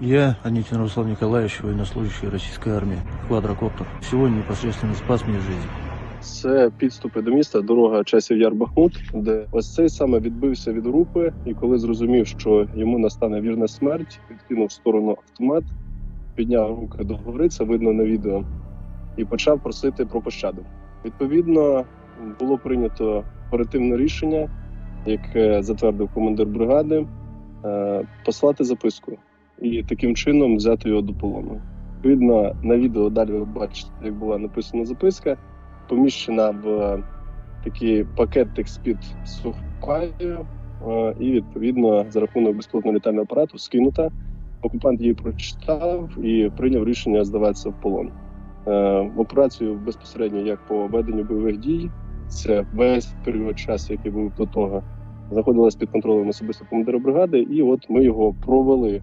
Я, Анитин Руслан Николаевич, военнослужащий российской армии, квадрокоптер. Сегодня непосредственно спас мне жизнь. Це підступи до міста, дорога часів Яр-Бахмут, де ось цей саме відбився від групи, і коли зрозумів, що йому настане вірна смерть, відкинув в сторону автомат, підняв руки до гори, це видно на відео, і почав просити про пощаду. Відповідно, було прийнято оперативне рішення, яке затвердив командир бригади, е, послати записку і таким чином взяти його до полону. Відповідно, на відео далі ви бачите, як була написана записка поміщена в е, такий пакетик з-під сухпаю, е, і відповідно за рахунок безпілотного літального апарату скинута. Окупант її прочитав і прийняв рішення здаватися в полон. Е, В операцію безпосередньо як по веденню бойових дій, це весь період часу, який був до того, знаходилась під контролем особисто командира бригади, і от ми його провели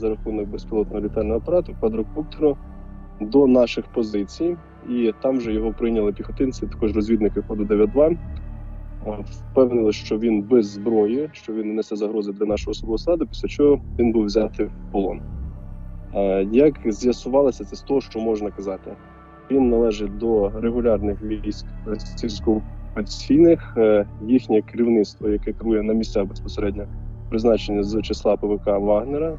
за рахунок безпілотного літального апарату квадрокоптеру до наших позицій, і там вже його прийняли піхотинці, також розвідники ходу 9-2. Е, Впевнили, що він без зброї, що він не несе загрози для нашого особового складу, після чого він був взятий в полон. Як з'ясувалося, це з того, що можна казати. Він належить до регулярних військ російсько-окупаційних. Е, Їхнє керівництво, яке керує на місцях безпосередньо призначення з числа ПВК Вагнера,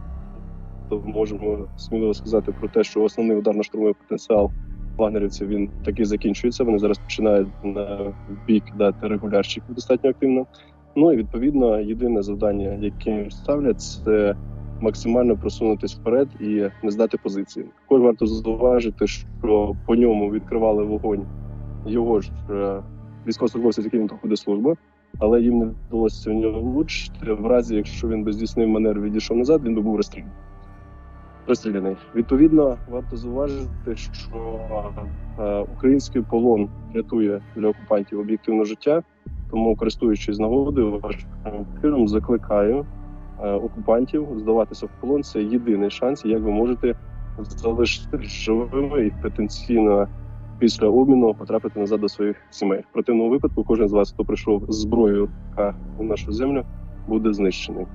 то можемо сміливо сказати про те, що основний ударно-штурмовий потенціал вагнерівців він таки закінчується. Вони зараз починають на бік дати регулярщиків достатньо активно. Ну і відповідно єдине завдання, яке ставлять, це максимально просунутись вперед і не здати позиції. Також варто зауважити, що по ньому відкривали вогонь його ж е, військовослужбовці, з яким він проходить службу, але їм не вдалося в нього влучити. В разі, якщо він би здійснив маневр відійшов назад, він би був розстріляний. Розстріляний. Відповідно, варто зауважити, що е, український полон рятує для окупантів об'єктивне життя. Тому, користуючись нагодою, вашим ефіром закликаю е, окупантів здаватися в полон. Це єдиний шанс, як ви можете залишитися живими і потенційно після обміну потрапити назад до своїх сімей. В противному випадку кожен з вас, хто прийшов з зброєю а, у нашу землю, буде знищений.